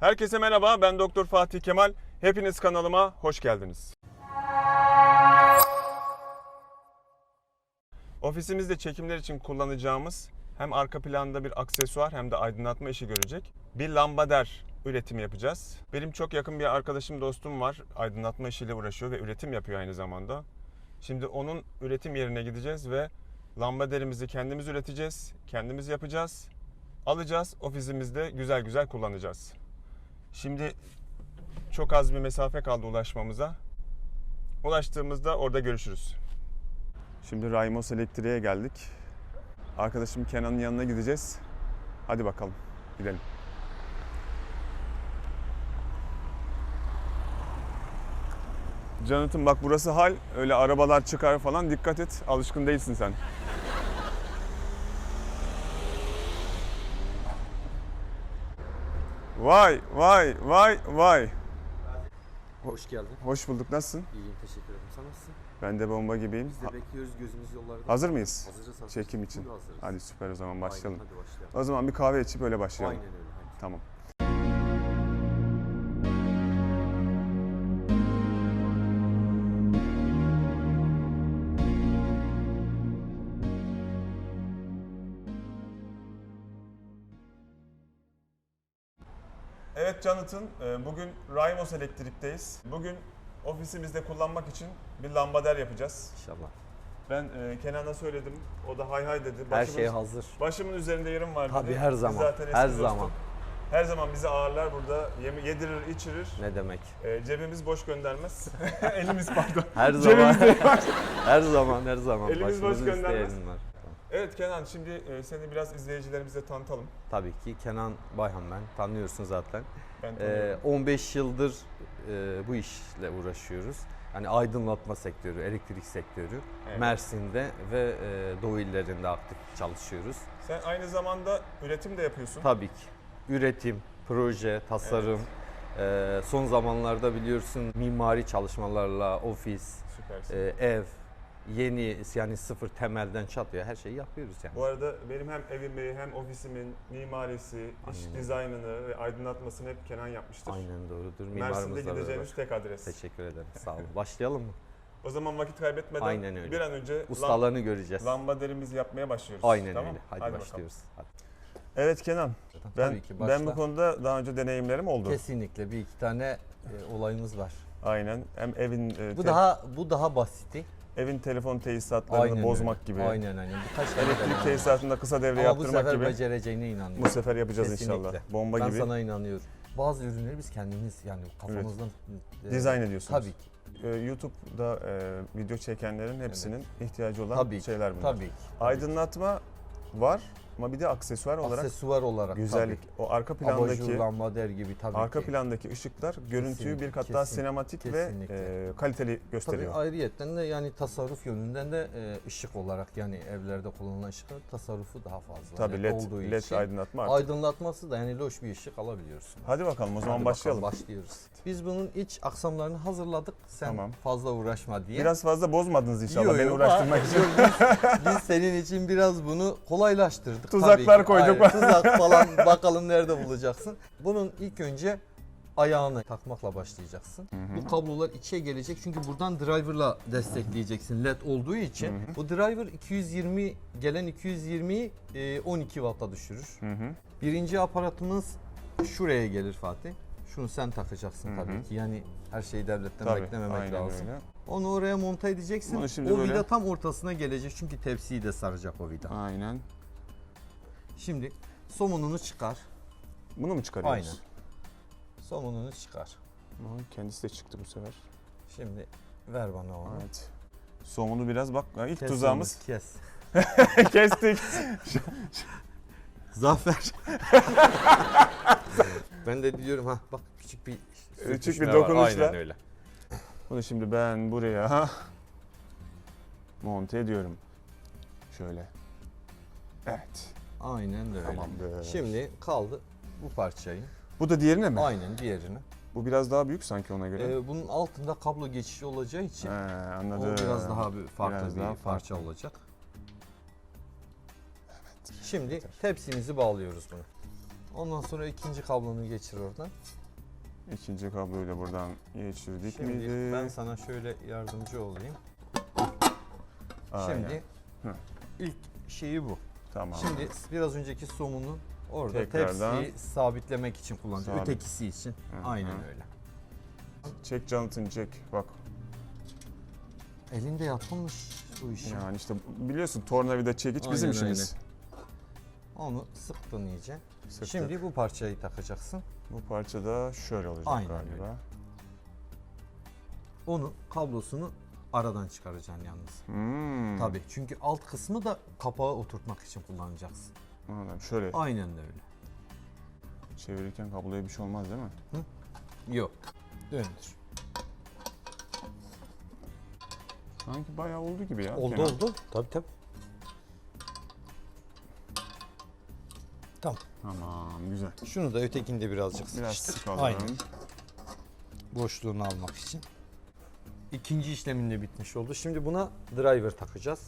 Herkese merhaba, ben Doktor Fatih Kemal. Hepiniz kanalıma hoş geldiniz. Ofisimizde çekimler için kullanacağımız hem arka planda bir aksesuar hem de aydınlatma işi görecek. Bir lambader üretimi yapacağız. Benim çok yakın bir arkadaşım, dostum var. Aydınlatma işiyle uğraşıyor ve üretim yapıyor aynı zamanda. Şimdi onun üretim yerine gideceğiz ve lambaderimizi kendimiz üreteceğiz, kendimiz yapacağız, alacağız, ofisimizde güzel güzel kullanacağız. Şimdi çok az bir mesafe kaldı ulaşmamıza. Ulaştığımızda orada görüşürüz. Şimdi Raymos Elektriğe geldik. Arkadaşım Kenan'ın yanına gideceğiz. Hadi bakalım gidelim. Canıtım bak burası hal. Öyle arabalar çıkar falan dikkat et. Alışkın değilsin sen. Vay vay vay vay. Hoş geldin. Hoş bulduk. Nasılsın? İyiyim teşekkür ederim. Sen nasılsın? Ben de bomba gibiyim. Biz de bekliyoruz gözümüz yollarda. hazır mıyız? Hazırız hazırız. Çekim için. Hazırız. Hadi süper o zaman Aynen, başlayalım. hadi başlayalım. O zaman bir kahve içip öyle başlayalım. Aynen öyle. Hadi. Tamam. Evet Canıt'ın e, bugün Raymos Elektrik'teyiz. Bugün ofisimizde kullanmak için bir lambader yapacağız. İnşallah. Ben e, Kenan'a söyledim. O da hay hay dedi. Her Başımız- şey hazır. Başımın üzerinde yerim var Tabii, dedi. her Biz zaman, zaten her dostum. zaman. Her zaman bizi ağırlar burada. Yemi, yedirir, içirir. Ne demek? E, cebimiz boş göndermez. Elimiz pardon. Her zaman. Her zaman her zaman. Elimiz boş göndermez. var. Evet Kenan şimdi e, seni biraz izleyicilerimize tanıtalım. Tabii ki Kenan Bayhan ben. Tanıyorsun zaten. Ben Ee, tanıyorum. 15 yıldır e, bu işle uğraşıyoruz. Yani aydınlatma sektörü, elektrik sektörü. Evet. Mersin'de ve e, Doğu illerinde aktif çalışıyoruz. Sen aynı zamanda üretim de yapıyorsun. Tabii ki. Üretim, proje, tasarım. Ee, son zamanlarda biliyorsun mimari çalışmalarla ofis, e, ev, yeni yani sıfır temelden çatıya her şeyi yapıyoruz yani. Bu arada benim hem evimi hem ofisimin mimarisi, iş Aynen. dizaynını ve aydınlatmasını hep Kenan yapmıştır. Aynen doğrudur. Mersin'de Mimarımızla beraber. gideceğimiz tek adres. Teşekkür ederim. Sağ olun. Başlayalım mı? O zaman vakit kaybetmeden Aynen öyle. bir an önce lam- Ustalarını göreceğiz. lambaderimizi yapmaya başlıyoruz. Aynen Tamam? öyle. Hadi, bakalım. başlıyoruz. Hadi. Evet Kenan. Ben Tabii ki ben bu konuda daha önce deneyimlerim oldu. Kesinlikle bir iki tane e, olayımız var. Aynen. Hem evin e, Bu daha bu daha basiti. Evin telefon tesisatlarını Aynen bozmak öyle. gibi. Aynen aynen. Birkaç Elektrik tesisatında kısa devre Ama bu yaptırmak sefer gibi. becereceğine inanıyorum. Bu sefer yapacağız Kesinlikle. inşallah. Bomba ben gibi sana inanıyorum. Bazı ürünleri biz kendimiz yani kafamızdan e, dizayn ediyorsunuz. Tabii ki. Ee, YouTube'da e, video çekenlerin hepsinin ihtiyacı olan Tabii şeyler bunlar. Tabii ki. Aydınlatma var ama bir de aksesuar olarak Aksesuar olarak güzellik. O arka tabii. Plandaki lambader gibi tabii arka ki. plandaki ışıklar görüntüyü Kesinlikle, bir kat daha sinematik kesinlikle. ve e, kaliteli Tabii gösteriyor. ayrıyetten de yani tasarruf yönünden de e, ışık olarak yani evlerde kullanılan ışıklar tasarrufu daha fazla. Tabii Yani led olduğu led için aydınlatma artık. aydınlatması da yani loş bir ışık alabiliyorsun. Hadi bakalım o zaman Hadi başlayalım. bakalım, başlıyoruz. Biz bunun iç aksamlarını hazırladık. Sen Tamam. fazla uğraşma diye. Biraz fazla bozmadınız inşallah Yo, beni yo, uğraştırmak aa, için. yo, biz, biz senin için biraz bunu kolaylaştırdık. Tuzaklar koyduk. Aynen, tuzak falan bakalım nerede bulacaksın. Bunun ilk önce ayağını takmakla başlayacaksın. Bu kablolar içe gelecek çünkü buradan driver'la destekleyeceksin led olduğu için. Bu driver 220 gelen 220'yi e, 12 watt'a düşürür. Hı hı. Birinci aparatımız şuraya gelir Fatih. Şunu sen takacaksın Hı hı. tabii ki. Yani her şeyi devletten Tabii, beklememek lazım. öyle. Onu oraya monte edeceksin. O böyle- vida tam ortasına gelecek çünkü tepsiyi de saracak o vida. Aynen. Şimdi somununu çıkar. Bunu mu çıkarıyoruz? Aynen. Somununu çıkar. Aa, Kendisi de çıktı bu sefer. Şimdi ver bana onu. Evet. Somunu biraz bak. ha, ilk Kes tuzağımız. onu, kes. Kestik. Zafer. ben de diyorum ha bak küçük bir Küçük bir dokunuşla. Aynen öyle. Bunu şimdi ben buraya monte ediyorum. Şöyle. Evet. Aynen öyle. Tamamdır. Şimdi kaldı bu parçayı. Bu da diğerine mi? Aynen diğerini. Bu biraz daha büyük sanki ona göre. Ee, bunun altında kablo geçişi olacağı için He, o anladım. biraz daha bir farklı Biraz bir daha parça farklı. olacak. Şimdi tepsimizi bağlıyoruz bunu. Ondan sonra ikinci kablonu geçir oradan. İkinci kabloyu da buradan geçirdik Şimdi miydi? ben sana şöyle yardımcı olayım. Aynen. Şimdi Hı. ilk şeyi bu. Tamam. Şimdi biraz önceki somunu orada Tekrardan. tepsiyi sabitlemek için kullanacağız. Sabit. Ötekisi için. Hı Aynen öyle. Çek Jonathan çek. Bak Elinde yapılmış bu iş. yani işte biliyorsun tornavida çekiç bizim Aynen işimiz. Onu sıktın iyice. Sıktık. Şimdi bu parçayı takacaksın. bu parça da şöyle olacak Aynen galiba. öyle. Onu kablosunu aradan çıkaracaksın yalnız. Hmm. Tabii çünkü alt kısmı da kapağı oturtmak için kullanacaksın. Anladım. Şöyle Aynen de öyle. çevirirken kabloya bir şey olmaz değil mi? Yok. Döndür. Sanki bayağı oldu gibi ya. Oldu Kenan. oldu. Tabii tabii. Tamam. Tamam güzel. Şunu da ötekinde birazcık Biraz sıkıştır. sıkalım. Aynen. Boşluğunu almak için. İkinci işlemin de bitmiş oldu. Şimdi buna driver takacağız.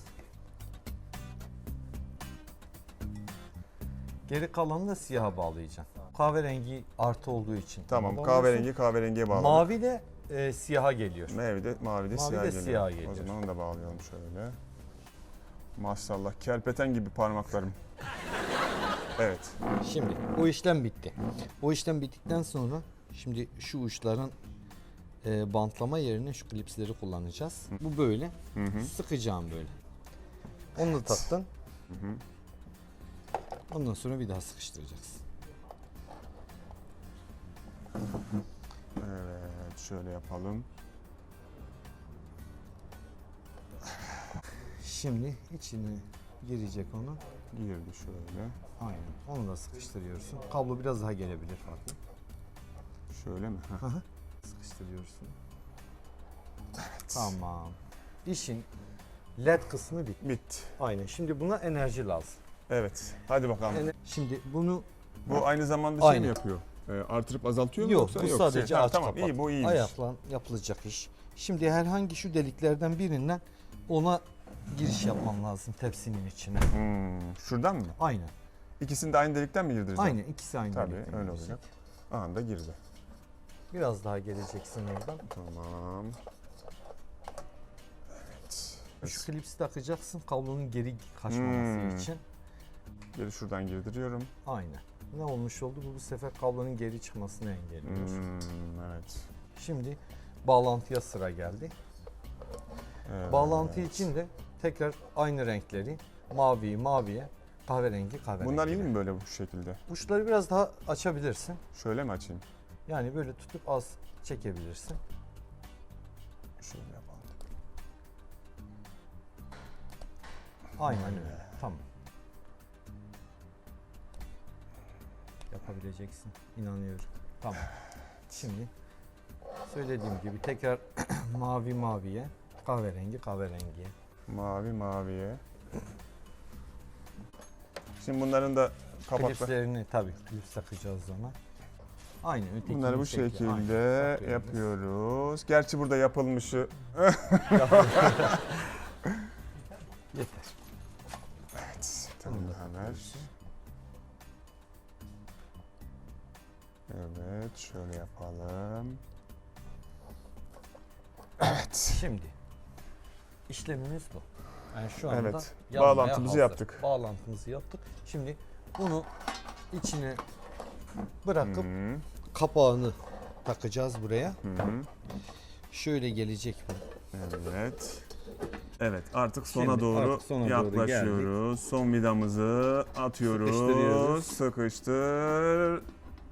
Geri kalanını da siyaha bağlayacaksın. Kahverengi artı olduğu için. Tamam kahverengi kahverengiye bağladık. Mavi de e, siyaha geliyor. Mavi de, mavi de Mavi siyah de geliyor. siyah O geliyor. zaman onu da bağlayalım şöyle. Maşallah kerpeten gibi parmaklarım. Evet. Şimdi bu işlem bitti. Bu işlem bittikten sonra şimdi şu uçların e, bantlama yerine şu klipsleri kullanacağız. Bu böyle. Hı hı. Sıkacağım böyle. Onu da taktın. Hı hı. Ondan sonra bir daha sıkıştıracaksın. Evet şöyle yapalım. Şimdi içine girecek onu. Girdi şöyle. Aynen. Onu da sıkıştırıyorsun. Kablo biraz daha gelebilir farklı. Şöyle mi? Heh. Sıkıştırıyorsun. Tamam. İşin led kısmı bitti. Bitti. Aynen. Şimdi buna enerji lazım. Evet. Hadi bakalım. Ener- Şimdi bunu Bu aynı zamanda şey Aynen. mi yapıyor? Ee, artırıp azaltıyor mu Yok yoksa? bu Yok, sadece şey- aç Tamam kapat. iyi bu iyiymiş. Ayakla yapılacak iş. Şimdi herhangi şu deliklerden birinden ona giriş yapmam lazım tepsinin içine. Hmm, şuradan mı? Aynen. İkisini de aynı delikten mi girdireceğim? Aynen ikisi aynı Tabii delikten öyle girecek. olacak. Anında girdi. Biraz daha geleceksin oradan. Tamam. Evet. Şu klipsi takacaksın kablonun geri kaçmaması Hmm. için. Geri şuradan girdiriyorum. Aynen. Ne olmuş oldu? Bu bu sefer kablonun geri çıkmasını engelliyor. Hmm, evet. Şimdi bağlantıya sıra geldi. evet. Bağlantı için de tekrar aynı renkleri mavi maviye kahverengi kahverengi. Bunlar iyi mi böyle bu şekilde? Uçları biraz daha açabilirsin. Şöyle mi açayım? Yani böyle tutup az çekebilirsin. Şöyle yapalım. Aynen öyle. Tamam. Yapabileceksin. İnanıyorum. Tamam. Şimdi söylediğim gibi tekrar mavi maviye, kahverengi kahverengiye. Mavi maviye. Şimdi bunların da kapakları. Klipslerini tabii klips takacağız ona. Aynen ötekinin Bunları bu şekilde takıyoruz. yapıyoruz. Gerçi burada yapılmışı Yeter. Evet. Tamam takıyoruz. Evet, şöyle yapalım. Evet. Şimdi işlemimiz bu. Yani şu anda Evet, bağlantımızı hazır. yaptık. Bağlantımızı yaptık. Şimdi bunu içine bırakıp Hı kapağını takacağız buraya. hı. hı. Şöyle gelecek bu. Evet. Evet, artık sona Şimdi doğru artık sona doğru yaklaşıyoruz. Son vidamızı atıyoruz. Sıkıştırıyoruz. Sıkıştır.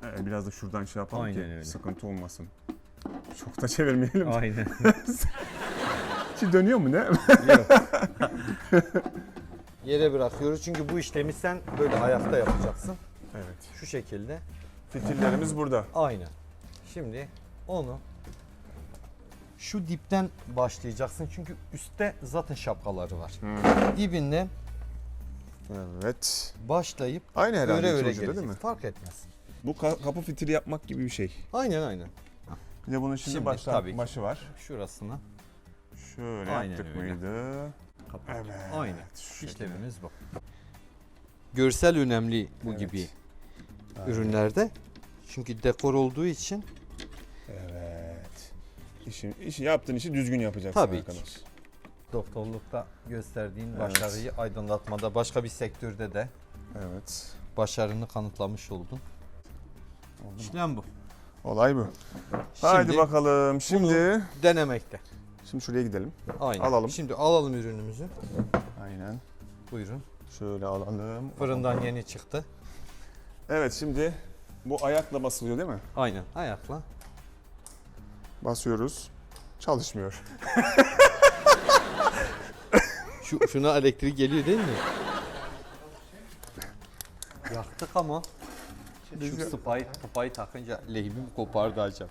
Evet, biraz da şuradan şey yapalım Aynen ki öyle. sıkıntı olmasın. Çok da çevirmeyelim. Aynen. Şimdi dönüyor mu ne? Yere bırakıyoruz çünkü bu işlemi sen böyle ayakta yapacaksın. Evet. Şu şekilde. Fitillerimiz burada. Aynen. Şimdi onu şu dipten başlayacaksın çünkü üstte zaten şapkaları var. Dibinden Evet. başlayıp Aynı herhalde öre öre ucu da gelecek. değil mi? Fark etmez. Bu ka- kapı fitili yapmak gibi bir şey. Aynen aynen. Bir de bunun şimdi, Şimdi baştan tabii ki. başı var. Şurasına Şöyle Aynen yaptık öyle. mıydı? kapat. Evet. Aynen. şu şekilde. İşlemimiz bu. Görsel önemli bu Evet. gibi ürünlerde. Çünkü dekor olduğu için Evet. İşi, işi yaptığın işi düzgün yapacaksın Tabii ki. arkadaş. doktorlukta gösterdiğin Evet. başarıyı aydınlatmada başka bir sektörde de Evet. başarını kanıtlamış oldun. İşlem bu. Olay bu. Haydi Şimdi bakalım. Şimdi denemekte. şimdi şuraya gidelim. Aynen. Alalım. Şimdi alalım ürünümüzü. Aynen. Buyurun. Şöyle alalım. Fırından yeni çıktı. Evet şimdi bu ayakla basılıyor değil mi? Aynen. Ayakla. Basıyoruz. Çalışmıyor. Şu şuna elektrik geliyor değil mi? Yaktık ama. Şu spayı, spayı takınca lehimim kopardı acaba.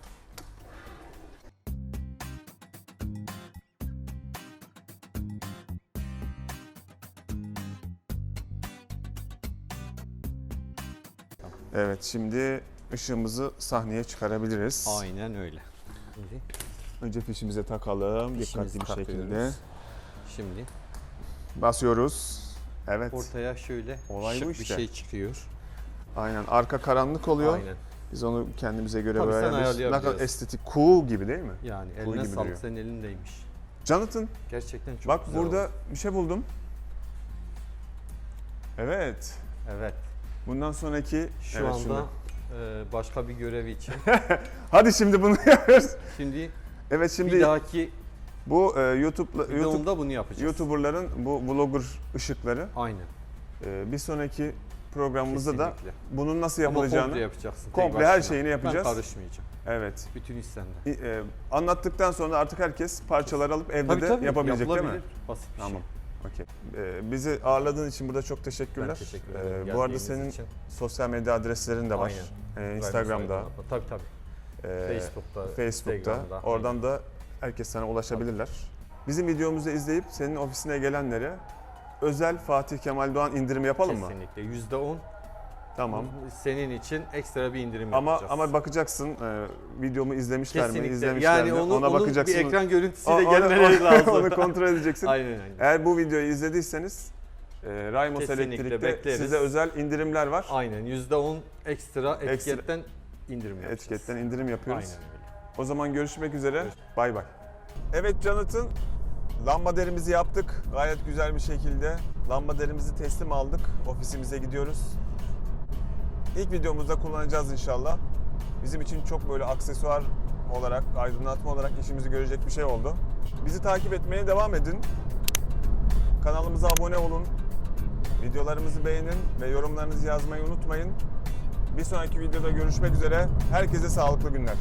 Evet şimdi ışığımızı sahneye çıkarabiliriz. Aynen öyle. Şimdi Önce fişimize takalım fişimizi dikkatli bir şekilde. takıyoruz. Şimdi Basıyoruz. Evet. ortaya şöyle Olay bu şık bir işte. şey çıkıyor. Aynen. Arka karanlık oluyor. Aynen. Biz onu kendimize göre Tabii sen. Ne kadar estetik, cool gibi değil mi? Yani Cool eline gibi sağlık duruyor. senin elindeymiş. Jonathan Gerçekten çok bak güzel burada oldu. bir şey buldum. Evet. Evet. Bundan sonraki Şu evet, anda şunu- e, başka bir görev için. Hadi şimdi bunu yapıyoruz. Şimdi Evet şimdi bir dahaki bu e, YouTube YouTube videomda bunu yapacağız. YouTuber'ların bu blogger ışıkları. Aynen. E, bir sonraki programımızda da Kesinlikle. bunun nasıl Ama yapılacağını komple yapacaksın. komple her şeyini yapacağız. Ben karışmayacağım. evet Bütün iş sende. E, anlattıktan sonra artık herkes parçalar alıp evde Tabii de tabii yapabilecek değil mi? Basit bir Tamam. şey. Okey. E, bizi ağırladığın için burada çok teşekkürler. Ben teşekkür E, ederim. bu arada geldiğiniz senin için. sosyal medya adreslerin de var. Aynen. E, Instagram'da, Tabii tabii. e, Facebook'ta, Facebook'ta. Instagram'da. Oradan da herkes sana ulaşabilirler. Bizim videomuzu izleyip senin ofisine gelenlere özel Fatih Kemal Doğan indirimi yapalım mı? Kesinlikle. Yüzde on Tamam. senin için ekstra bir indirim Ama yapacağız. ama bakacaksın e, videomu izlemişler mi, Kesinlikle. izlemişler yani mi? onu, Ona onun bakacaksın. bir ekran görüntüsüyle O- gelmeleri onu- lazım. Onu kontrol edeceksin. aynen aynen. Eğer bu videoyu izlediyseniz e, Raymos Kesinlikle Elektrik'te bekleriz. size özel indirimler var. Aynen. Yüzde on ekstra etiketten indirim yapacağız. Etiketten indirim yapıyoruz. Aynen öyle. O zaman görüşmek üzere. Bay bay. Evet Jonathan, lambaderimizi yaptık. Gayet güzel bir şekilde lambaderimizi teslim aldık. Ofisimize gidiyoruz. İlk videomuzda kullanacağız inşallah. Bizim için çok böyle aksesuar olarak, aydınlatma olarak işimizi görecek bir şey oldu. Bizi takip etmeye devam edin. Kanalımıza abone olun. Videolarımızı beğenin ve yorumlarınızı yazmayı unutmayın. Bir sonraki videoda görüşmek üzere. Herkese sağlıklı günler.